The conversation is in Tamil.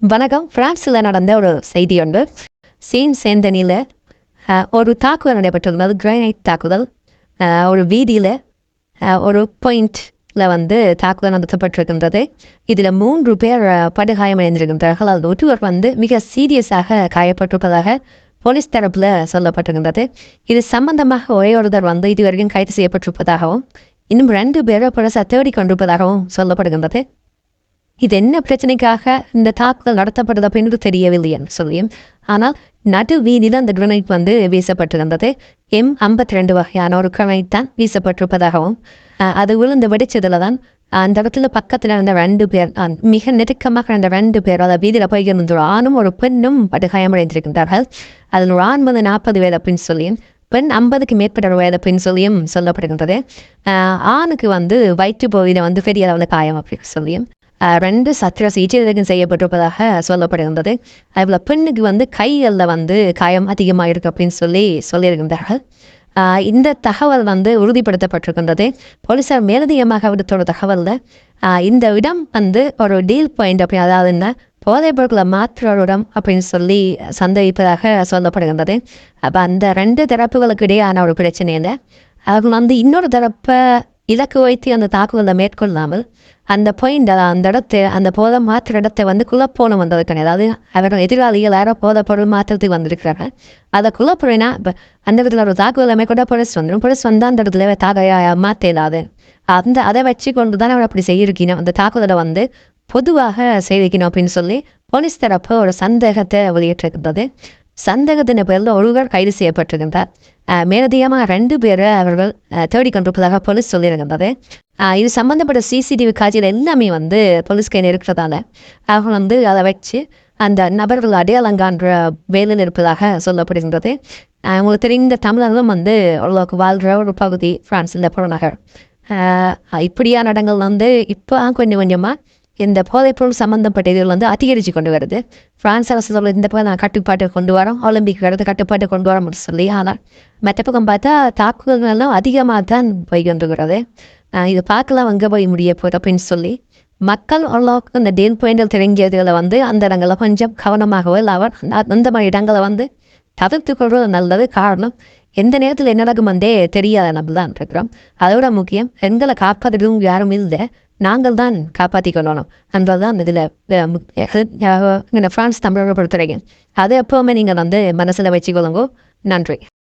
வணக்கம். பிரான்ஸில் நடந்த ஒரு செய்தி ஒன்று. சீன் சேந்தனியில் ஒரு தாக்குதல் நடைபெற்றிருந்தது கிரைனைட் தாக்குதல். ஒரு வீதியில் ஒரு பாயிண்டில் வந்து தாக்குதல் நடத்தப்பட்டிருக்கின்றது. இதில் மூன்று பேர் படுகாயமடைந்திருக்கின்றார்கள். அதில் ஒருவர் வந்து மிக சீரியஸாக காயப்பட்டிருப்பதாக போலீஸ் தரப்பில் சொல்லப்பட்டிருக்கின்றது. இது சம்பந்தமாக ஒரே ஒருவர் வந்து இதுவரைக்கும் கைது செய்யப்பட்டிருப்பதாகவும் இன்னும் ரெண்டு பேரை போலீசார் தேடிக் கொண்டிருப்பதாகவும் சொல்லப்படுகின்றது. இது என்ன பிரச்சனைக்காக இந்த தாக்குதல் நடத்தப்படுது அப்படின்னு தெரியவில்லை என்று சொல்லியும். ஆனால் நடு வீதியில் அந்த கிரனைட் வந்து வீசப்பட்டிருந்தது. எம் ஐம்பத்தி ரெண்டு வகையான ஒரு கிரனைட் தான் வீசப்பட்டிருப்பதாகவும் அது விழுந்து வெடிச்சதுல தான் அந்த இடத்துல பக்கத்தில் இருந்த ரெண்டு பேர் மிக நெருக்கமாக இருந்த ரெண்டு பேர் அதாவது வீதியில் போயிருந்த ஒரு ஆணும் ஒரு பெண்ணும் படுகாயமடைந்திருக்கின்றார்கள். அதில் ஒரு ஆண் வந்து நாற்பது வயது அப்படின்னு சொல்லியும் பெண் ஐம்பதுக்கு மேற்பட்ட வயது அப்படின்னு சொல்லியும் சொல்லப்படுகின்றது. ஆணுக்கு வந்து வயிற்று பகுதியில் வந்து பெரிய அளவில் காயம் அப்படின்னு சொல்லியும். ரெண்டு சத்திர சிகிச்சை செய்யப்பட்டிருப்பதாக சொல்லப்படுகின்றது. அதில் பெண்ணுக்கு வந்து கைகளில் வந்து காயம் அதிகமாக இருக்கு அப்படின்னு சொல்லி சொல்லியிருக்கின்றார்கள். இந்த தகவல் வந்து உறுதிப்படுத்தப்பட்டிருக்கின்றது. போலீசார் மேலதிகமாக விடுத்த தகவலில் இந்த இடம் வந்து ஒரு டீல் பாயிண்ட் அப்படி அதாவது என்ன போதைப் பொருட்களை மாற்றுற இடம் அப்படின்னு சொல்லி சந்தேகிப்பதாக சொல்லப்படுகின்றது. அப்போ அந்த ரெண்டு தரப்புகளுக்கு இடையான ஒரு பிரச்சனை இல்லை அவர்கள் வந்து இன்னொரு தரப்பை இலக்கு வைத்து அந்த தாக்குதலை மேற்கொள்ளாமல் அந்த பாயிண்ட் அந்த இடத்தை அந்த போத மாற்றுற இடத்தை வந்து குழப்போனம் வந்ததுக்கான அதாவது அவர்கள் எதிராளிகள் யாரோ போதை பொருள் மாற்றத்துக்கு வந்திருக்கிறாங்க அதை குழப்பறினா இப்போ அந்த இடத்துல ஒரு தாக்குதலை மேற்கொண்டா பொலிஸ் வந்துடும் பொலிஸ் வந்தால் அந்த இடத்துல தாக்க மாற்ற இல்லாது அந்த அதை வச்சு கொண்டு தான் அவர் அப்படி செய்யிருக்கணும் அந்த தாக்குதலை வந்து பொதுவாக செய்திக்கணும் அப்படின்னு சொல்லி போலீஸ் தரப்பு ஒரு சந்தேகத்தை வெளியிட்டிருக்கிறது சந்தேகத்தின் பேரில் ஒருவர் கைது செய்யப்பட்டிருக்கின்றார் மேலதிகமாக ரெண்டு பேரை அவர்கள் தேடிக்கொண்டிருப்பதாக போலீஸ் சொல்லியிருக்கின்றது. இது சம்பந்தப்பட்ட சிசிடிவி காட்சியில் எல்லாமே வந்து போலீஸ் கையில் இருக்கிறதால அவங்க வந்து அதை வச்சு அந்த நபர்கள் அடையாளங்கான்ற வேலையில் இருப்பதாக சொல்லப்படுகின்றது. அவங்களுக்கு தெரிந்த தமிழர்களும் வந்து ஓரளவுக்கு வாழ்கிற ஒரு பகுதி பிரான்ஸில் புறநகர். இப்படியான இடங்கள் வந்து இப்போ கொஞ்சம் கொஞ்சமாக இந்த போதைப்பொருள் சம்மந்தப்பட்ட இதில் வந்து அதிகரித்து கொண்டு வருது. பிரான்ஸ் அரசு சொல்ல இந்த பக்கம் நான் கட்டுப்பாட்டை கொண்டு வரோம். ஒலிம்பிக் வரது கட்டுப்பாட்டை கொண்டு வரோம் சொல்லி. ஆனால் மற்ற பக்கம் பார்த்தா தாக்குதல்கள் எல்லாம் அதிகமாக தான் போய் கொண்டுகிறது இது பார்க்கலாம் அங்கே போய் முடிய போகுது அப்படின்னு சொல்லி. மக்கள் ஓரளவுக்கு இந்த டேல் பாயிண்டில் திறங்கியதுகளை வந்து அந்த இடங்களை கொஞ்சம் கவனமாகவோ இல்லை அவர் அந்த மாதிரி இடங்களை வந்து தவிர்த்து கொள்வது நல்லது. காரணம் எந்த நேரத்தில் என்ன நடக்கும் வந்தே தெரியாத நம்ம தான் இருக்கிறோம். அதோட முக்கியம் எங்களை காப்பாற்றுறதும் யாரும் இல்லை. நாங்கள் தான் காப்பாற்றிக்கொள்ளணும் என்பது தான் இதில் ஃப்ரான்ஸ் தமிழரை பொறுத்தவரைக்கும். அதை எப்போவுமே நீங்கள் வந்து மனசில் வச்சுக்கொள்ளுங்கோ. நன்றி.